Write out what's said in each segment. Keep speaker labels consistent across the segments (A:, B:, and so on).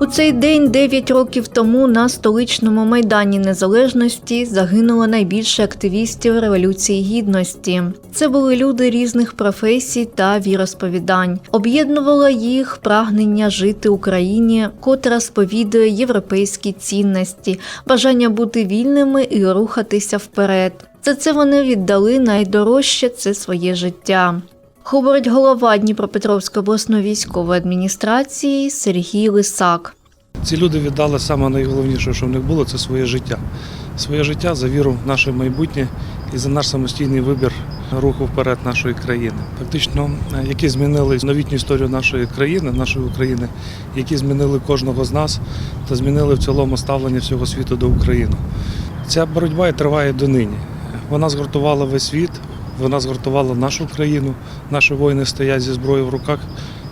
A: У цей день 9 років тому на столичному майдані Незалежності загинуло найбільше активістів Революції Гідності. Це були люди різних професій та віросповідань. Об'єднувало їх прагнення жити Україні, котра сповідує європейські цінності, бажання бути вільними і рухатися вперед. За це вони віддали найдорожче це своє життя. Говорить голова Дніпропетровської обласної військової адміністрації Сергій Лисак.
B: Ці люди віддали саме найголовніше, що в них було, це своє життя. Своє життя за віру в наше майбутнє і за наш самостійний вибір руху вперед нашої країни. Фактично, е, які змінили новітню історію нашої країни, нашої України, які змінили кожного з нас та змінили в цілому ставлення всього світу до України. Ця боротьба і триває донині. Вона згуртувала весь світ, вона згуртувала нашу країну. Наші воїни стоять зі зброєю в руках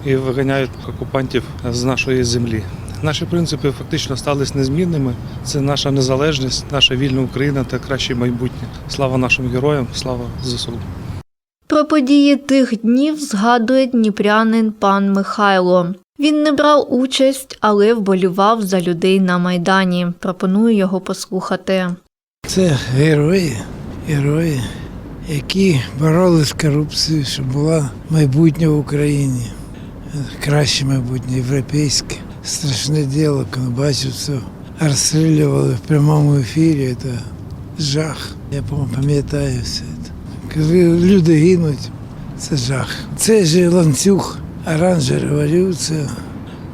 B: і виганяють окупантів з нашої землі. Наші принципи фактично стались незмінними. Це наша незалежність, наша вільна Україна та краще майбутнє. Слава нашим героям, слава ЗСУ.
A: Про події тих днів згадує дніпрянин пан Михайло. Він не брав участь, але вболівав за людей на майдані. Пропоную його послухати.
C: Це герої, герої, які боролися з корупцією, щоб була майбутнє в Україні. Краще майбутнє, європейське. Страшне діло, коли бачив це. Розстрілювали в прямому ефірі. Це жах. Я пам'ятаю все це. Коли люди гинуть, це жах. Це ж ланцюг, оранжева революція,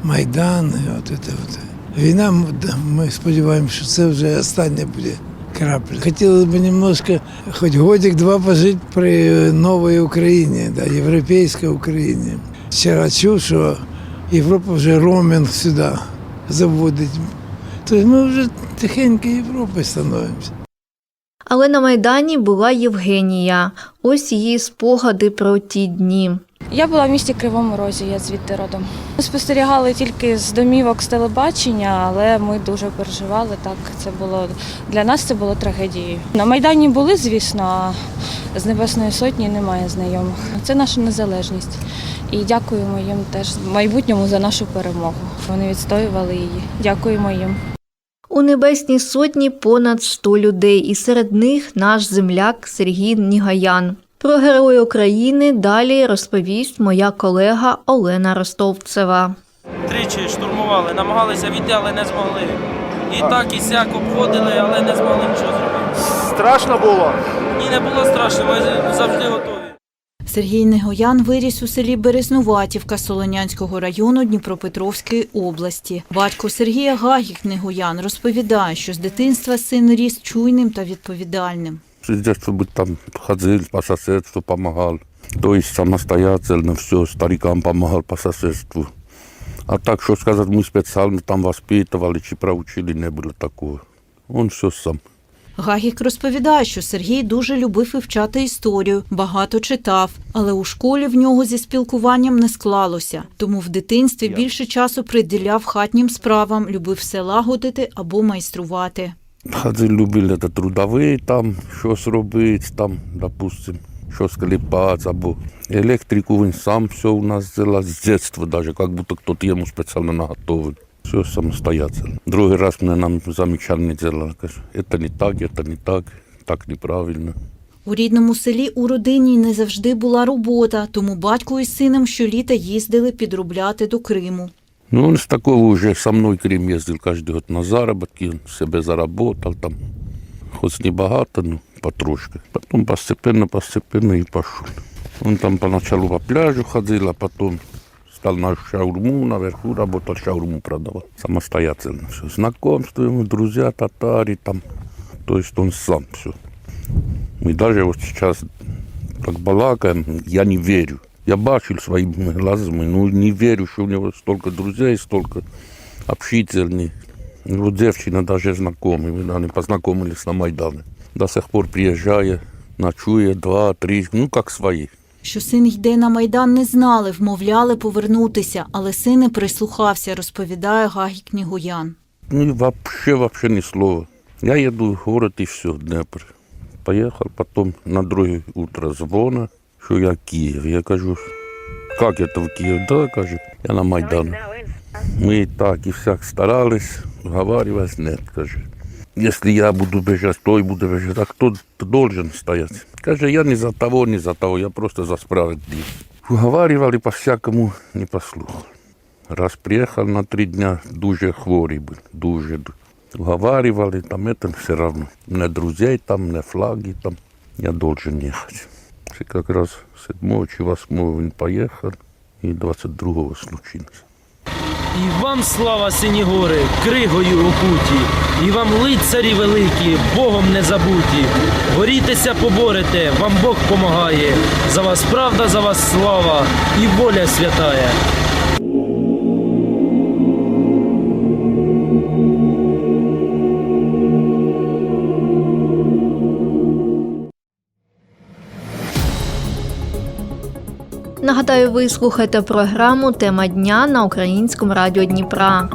C: Майдан. От це, от. Війна, ми сподіваємося, що це вже остання буде крапля. Хотілося б немножко, хоч годик-два пожити при новій Україні, да, європейській Україні. Вчора чув, що Європа вже роумінг сюди заводить. Тобто ми вже тихенько Європою становимося.
A: Але на майдані була Євгенія. Ось її спогади про ті дні.
D: Я була в місті Кривому Розі, я звідти родом. Ми спостерігали тільки з домівок з телебачення, але ми дуже переживали. Так, це було для нас це було трагедією. На Майдані були, звісно, а з Небесної Сотні немає знайомих. Це наша незалежність. І дякуємо їм теж майбутньому за нашу перемогу. Вони відстоювали її. Дякуємо їм.
A: У Небесній сотні понад 100 людей, і серед них наш земляк Сергій Нігаян. Про героя України далі розповість моя колега Олена Ростовцева.
E: Тричі штурмували, намагалися війти, але не змогли. І так, і сяк обходили, але не змогли нічого зробити.
F: Страшно було.
E: Ні, не було страшно, ми завжди готові.
G: Сергій Негоян виріс у селі Березнуватівка Солонянського району Дніпропетровської області. Батько Сергія Гагік Негоян розповідає, що з дитинства син ріс чуйним та відповідальним.
H: Здесь, чтобы там ходил по соседству, помогал. То есть самостоятельно все, старикам помогал по соседству. А так, что сказать, мы специально там воспитывали, чи проучили, не было такого. Он все сам.
G: Гагік розповідає, що Сергій дуже любив вивчати історію, багато читав, але у школі в нього зі спілкуванням не склалося. Тому в дитинстві більше часу приділяв хатнім справам, любив все лагодити або майструвати.
H: Ходили, любили это трудовые там, щось робити, там, допустим, щось клепать, або електрику він сам все у нас сделал с детства даже, как будто кто-то ему специально наготовил. Все самостоятельно. Другий раз мне нам замечание делала, каже, это не так, это не так, так неправильно.
G: У рідному селі у родині не завжди була робота, тому батько із сином щоліта їздили підробляти до Криму.
H: Ну, он с такого уже со мной в Крым ездил каждый год на заработки, он себе заработал там, хоть небагато, но потрошки. Потом постепенно, постепенно и пошел. Он там поначалу по пляжу ходил, а потом стал на шаурму, наверху работал, шаурму продавал. Самостоятельно все. Знакомство ему, друзья, татари там. То есть он сам все. Мы даже вот сейчас как балакаем, я не верю. Я бачил своими глазами, ну не верю, что у него столько друзей, столько общительных. Ну, Вот девчина даже знакомый, мы, они познакомились на Майдане. До сих пор приезжая, ночует два, три, ну как свои.
G: Що син йде на майдан, не знали, вмовляли повернутися, але син не прислухався, розповідає Гагік Кнігуян.
H: Ну и вообще, вообще ни слова. Я еду в город и все, Днепр. Поехал, потом на другое утро звона, что я в Киев. Я кажу, как это в Киев? Да, каже, я на Майдан. Мы и так, и всяк старались, уговаривать, нет, каже. Если я буду бежать, той буде бежать, а кто должен стоять? Каже, я не за того, не за того, я просто за справедливость. Уговаривали по-всякому, не послухали. Раз приїхав на три дня, дуже хворий був, дуже. Уговаривали, там это все равно. Не друзей там, не флаги там. Я должен ехать. Це якраз 7 чи 8 він поїхав, і 22-го случилось.
E: І вам слава сині гори, кригою окуті, і вам лицарі великі, Богом не забуті. Борітеся, поборете, вам Бог помагає. За вас правда, за вас слава і воля святая.
A: Нагадаю, ви слухаєте програму Тема дня на українському радіо Дніпра.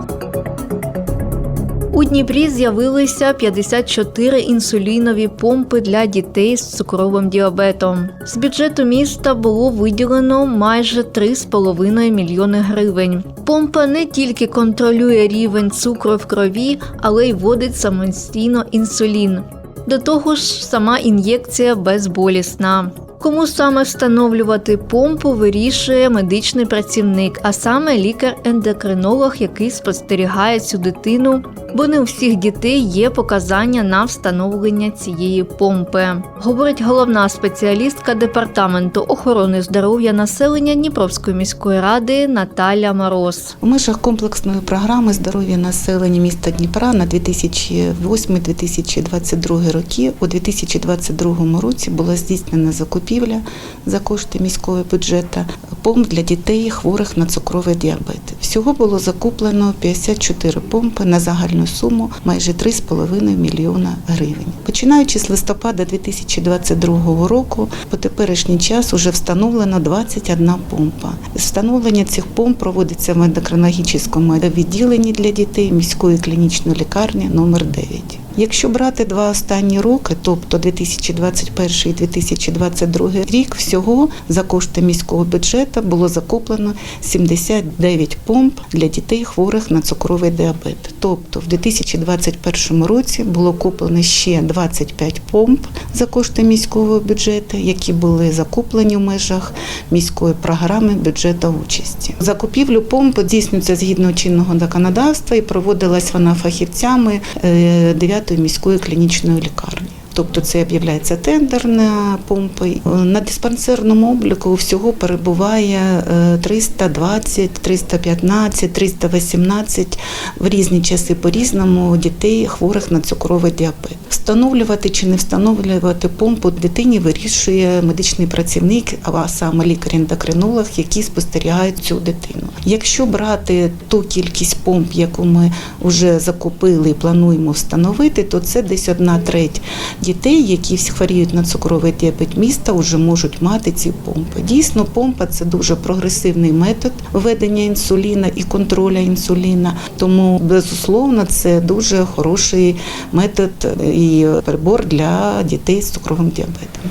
A: У Дніпрі з'явилися 54 інсулінові помпи для дітей з цукровим діабетом. З бюджету міста було виділено майже 3,5 мільйони гривень. Помпа не тільки контролює рівень цукру в крові, але й вводить самостійно інсулін. До того ж, сама ін'єкція безболісна. Кому саме встановлювати помпу, вирішує медичний працівник, а саме лікар-ендокринолог, який спостерігає цю дитину, бо не у всіх дітей є показання на встановлення цієї помпи. Говорить головна спеціалістка департаменту охорони здоров'я населення Дніпровської міської ради Наталя Мороз.
F: У межах комплексної програми здоров'я населення міста Дніпра на 2008-2022 роки у 2022 році була здійснена закупівля за кошти міського бюджету помп для дітей хворих на цукровий діабет. Всього було закуплено 54 помпи на загальну суму майже 3,5 мільйона гривень. Починаючи з листопада 2022 року, по теперішній час уже встановлено 21 помпа. Встановлення цих помп проводиться в ендокринологічному відділенні для дітей міської клінічної лікарні номер 9. Якщо брати два останні роки, тобто 2021 і 2022 рік, всього за кошти міського бюджету було закуплено 79 помп для дітей хворих на цукровий діабет. Тобто в 2021 році було куплено ще 25 помп за кошти міського бюджету, які були закуплені в межах міської програми бюджету участі. Закупівлю помп здійснюється згідно чинного законодавства і проводилась вона фахівцями 9 міської клінічної лікарні. Тобто це об'являється тендер на помпи. На диспансерному обліку всього перебуває е, 320, 315, 318 в різні часи по-різному дітей хворих на цукровий діабет. Встановлювати чи не встановлювати помпу дитині вирішує медичний працівник, а саме лікар-ендокринолог, який спостерігає цю дитину. Якщо брати ту кількість помп, яку ми вже закупили і плануємо встановити, то це десь одна треть дітей, які хворіють на цукровий діабет міста, вже можуть мати ці помпи. Дійсно, помпа це дуже прогресивний метод введення інсуліна і контроля інсуліна. Тому, безусловно, це дуже хороший метод і прибор для дітей з цукровим діабетом.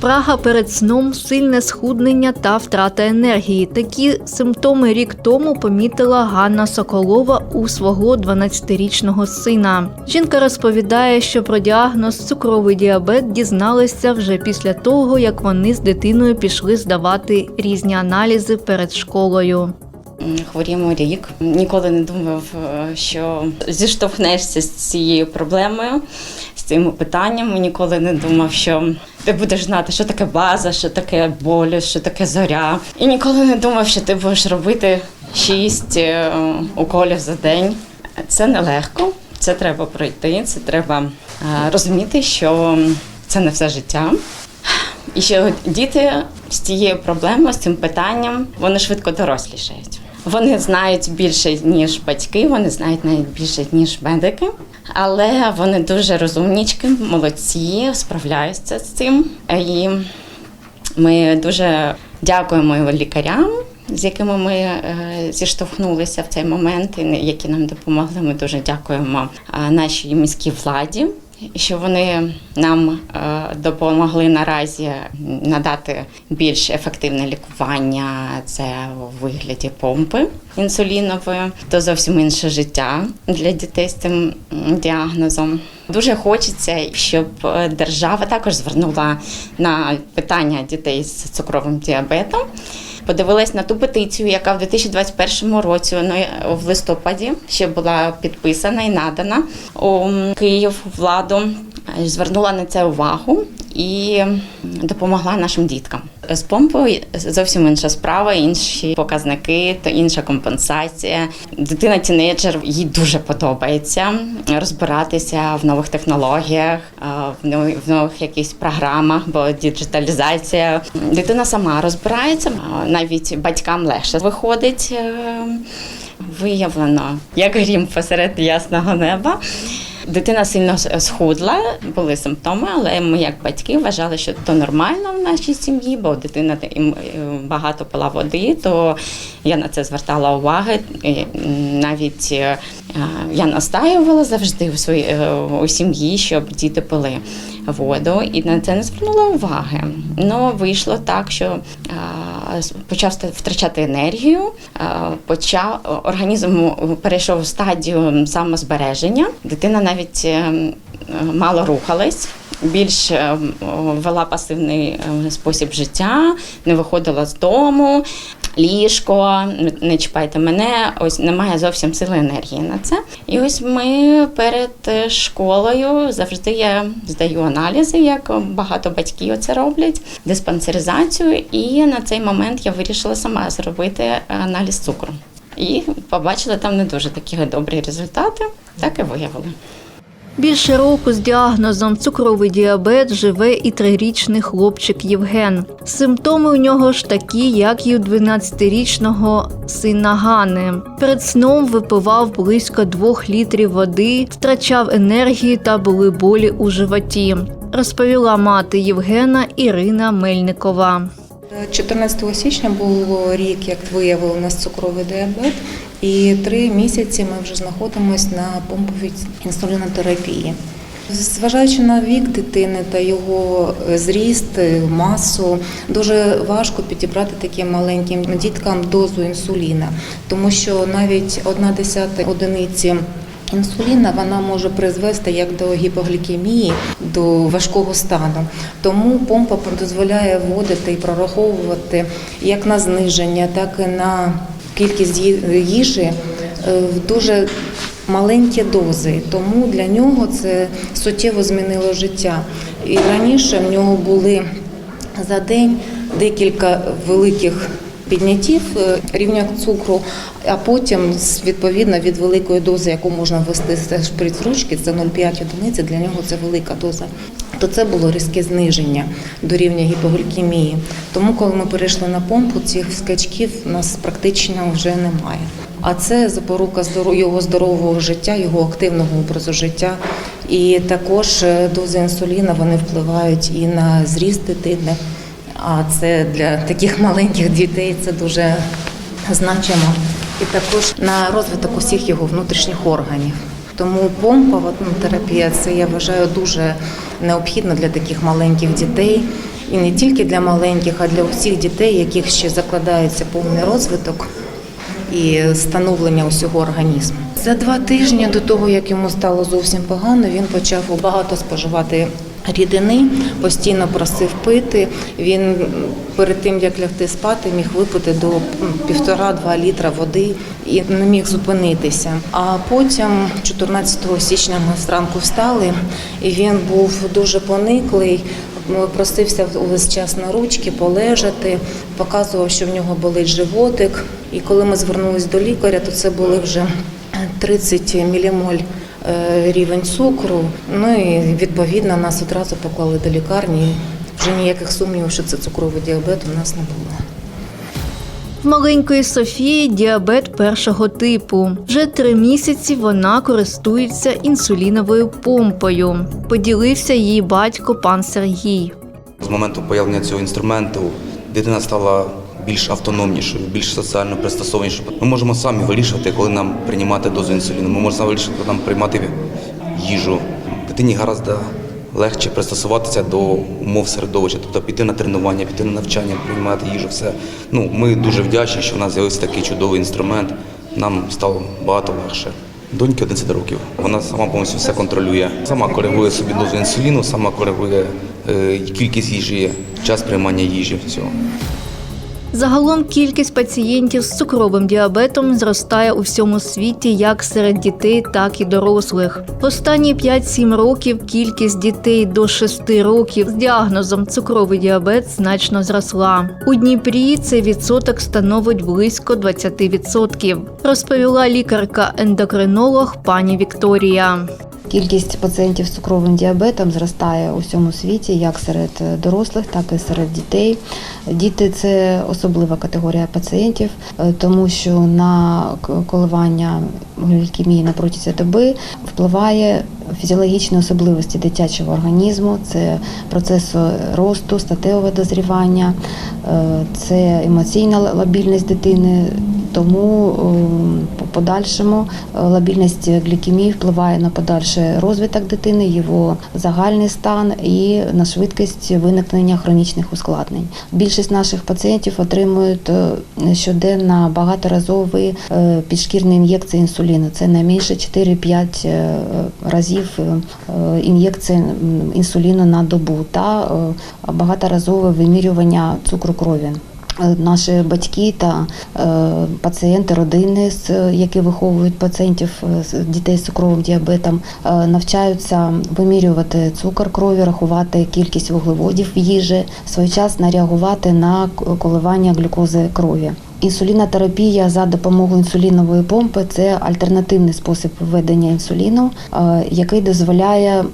A: Спрага перед сном, сильне схуднення та втрата енергії. Такі симптоми рік тому помітила Ганна Соколова у свого 12-річного сина. Жінка розповідає, що про діагноз цукровий діабет дізналися вже після того, як вони з дитиною пішли здавати різні аналізи перед школою.
I: Хворіємо рік. Ніколи не думав, е, що зіштовхнешся з цією проблемою, з цим питанням. Ніколи не думав, що ти будеш знати, що таке база, що таке болі, що таке зоря. І ніколи не думав, що ти будеш робити шість е, уколів за день. Це нелегко, це треба пройти, це треба е, розуміти, що це не все життя. І що діти з цією проблемою, з цим питанням, вони швидко дорослішають. Вони знають більше, ніж батьки, вони знають навіть більше, ніж медики, але вони дуже розумнічки, молодці, справляються з цим. І Ми дуже дякуємо лікарям, з якими ми е, зіштовхнулися в цей момент, і які нам допомогли. Ми дуже дякуємо е, нашій міській владі. Що вони нам е, допомогли наразі надати більш ефективне лікування, це у вигляді помпи інсулінової, то зовсім інше життя для дітей з цим діагнозом. Дуже хочеться, щоб держава також звернула на питання дітей з цукровим діабетом. Подивилась на ту петицію, яка в 2021 році ну, в листопаді ще була підписана і надана у Київ владу. Звернула на це увагу і допомогла нашим діткам. З помпою зовсім інша справа, інші показники, то інша компенсація. Дитина тінейджер їй дуже подобається розбиратися в нових технологіях, в нових, в нових якихось програмах, бо діджиталізація. Дитина сама розбирається, навіть батькам легше виходить. е, Виявлено, як грім посеред ясного неба. Дитина сильно схудла, були симптоми, але ми, як батьки, вважали, що то нормально в нашій сім'ї, бо дитина е, багато пила води, то я на це звертала уваги. Навіть е, я настаювала завжди у своїй е, у сім'ї, щоб діти пили воду, і на це не звернула уваги. Ну вийшло так, що почав втрачати енергію, почав організм перейшов в стадію самозбереження. Дитина навіть е, мало рухалась. Більш е, вела пасивний е, спосіб життя, не виходила з дому, ліжко, не чіпайте мене. Ось немає зовсім сили енергії на це. І ось ми перед е, школою завжди я здаю аналізи, як багато батьків це роблять, диспансеризацію. І на цей момент я вирішила сама зробити аналіз цукру. І побачила там не дуже такі добрі результати, так і виявили.
A: Більше року з діагнозом цукровий діабет живе і трирічний хлопчик Євген. Симптоми у нього ж такі, як і у 12-річного сина Гани. Перед сном випивав близько двох літрів води, втрачав енергію та були болі у животі. Розповіла мати Євгена Ірина Мельникова.
J: 14 січня було рік, як виявили у нас цукровий діабет, і три місяці ми вже знаходимося на помповій інсулінотерапії. Зважаючи на вік дитини та його зріст, масу, дуже важко підібрати таким маленьким діткам дозу інсуліна, тому що навіть одна десята одиниці Інсуліна вона може призвести як до гіпоглікемії, до важкого стану. Тому помпа дозволяє вводити і прораховувати як на зниження, так і на кількість їжі е, в дуже маленькі дози. Тому для нього це суттєво змінило життя. І раніше в нього були за день декілька великих підняттів е, рівня цукру, а потім відповідно від великої дози, яку можна ввести з шприц-ручки, це 0,5 одиниці, для нього це велика доза. То це було різке зниження до рівня гіпоглікемії. Тому, коли ми перейшли на помпу, цих скачків у нас практично вже немає. А це запорука його здорового життя, його активного образу життя. І також е, дози інсуліна вони впливають і на зріст дитини. А це для таких маленьких дітей це дуже значимо. І також на розвиток усіх його внутрішніх органів. Тому помпова ну, терапія це я вважаю дуже необхідно для таких маленьких дітей. І не тільки для маленьких, а для усіх дітей, яких ще закладається повний розвиток і становлення усього організму. За два тижні до того, як йому стало зовсім погано, він почав багато споживати рідини, постійно просив пити. Він перед тим як лягти спати, міг випити до півтора-два літра води і не міг зупинитися. А потім, 14 січня, ми зранку встали, і він був дуже пониклий. Просився увесь час на ручки полежати, показував, що в нього болить животик. І коли ми звернулись до лікаря, то це були вже 30 мілімоль рівень цукру. Ну і відповідно нас одразу поклали до лікарні. Вже ніяких сумнівів, що це цукровий діабет у нас не було.
A: В маленької Софії діабет першого типу. Вже три місяці вона користується інсуліновою помпою. Поділився її батько пан Сергій.
K: З моменту появлення цього інструменту дитина стала більш автономнішою, більш соціально пристосованішою. Ми можемо самі вирішувати, коли нам приймати дозу інсуліну. Ми можемо самі вирішувати, коли нам приймати їжу. Дитині гораздо легше пристосуватися до умов середовища, тобто піти на тренування, піти на навчання, приймати їжу. Все. Ну, ми дуже вдячні, що в нас з'явився такий чудовий інструмент. Нам стало багато легше. Доньки 11 років. Вона сама повністю все контролює. Сама коригує собі дозу інсуліну, сама коригує е, кількість їжі, час приймання їжі. Всього.
A: Загалом кількість пацієнтів з цукровим діабетом зростає у всьому світі як серед дітей, так і дорослих. Останні 5-7 років кількість дітей до 6 років з діагнозом цукровий діабет значно зросла. У Дніпрі цей відсоток становить близько 20%, розповіла лікарка-ендокринолог пані Вікторія.
L: Кількість пацієнтів з цукровим діабетом зростає у всьому світі, як серед дорослих, так і серед дітей. Діти це особлива категорія пацієнтів, е, тому що на коливання глікемії на протязі доби впливає фізіологічні особливості дитячого організму, це процес росту, статевого дозрівання, е, це емоційна лабільність дитини. Тому ем, по подальшому е, лабільність глікемії впливає на подальший розвиток дитини, його загальний стан і на швидкість виникнення хронічних ускладнень. Більшість наших пацієнтів отримують е, щоденно багаторазові е, підшкірні ін'єкції інсуліну. Це найменше 4-5 е, разів ін'єкції інсуліну на добу та багаторазове вимірювання цукру крові. Е, Наші батьки та е, пацієнти, родини, які виховують пацієнтів е, дітей з цукровим діабетом, навчаються вимірювати цукор крові, рахувати кількість вуглеводів в їжі, своєчасно реагувати на коливання глюкози крові. Інсулінотерапія за допомогою інсулінової помпи це альтернативний спосіб введення інсуліну, е, який дозволяє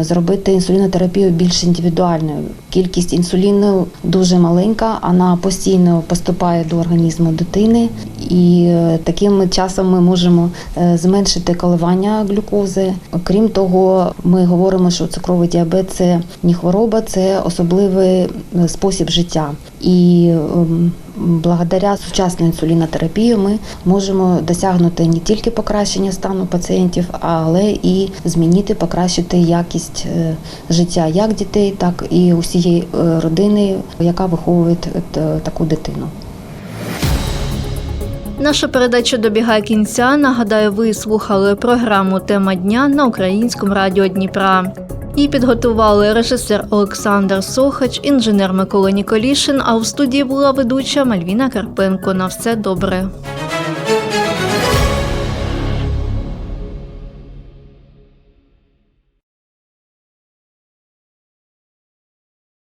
L: зробити інсулінотерапію більш індивідуальною. Кількість інсуліну дуже маленька, вона постійно поступає до організму дитини, і е, таким часом ми можемо е, зменшити коливання глюкози. Крім того, ми говоримо, що цукровий діабет це не хвороба, це особливий спосіб життя. І ем, благодаря сучасній інсулінотерапії ми можемо досягнути не тільки покращення стану пацієнтів, але і змінити, покращити якість е, життя як дітей, так і усієї е, родини, яка виховує е, таку дитину.
A: Наша передача добігає кінця. Нагадаю, ви слухали програму Тема дня на українському радіо Дніпра. Її підготували режисер Олександр Сохач, інженер Микола Ніколішин. А в студії була ведуча Мальвіна Карпенко. На все добре.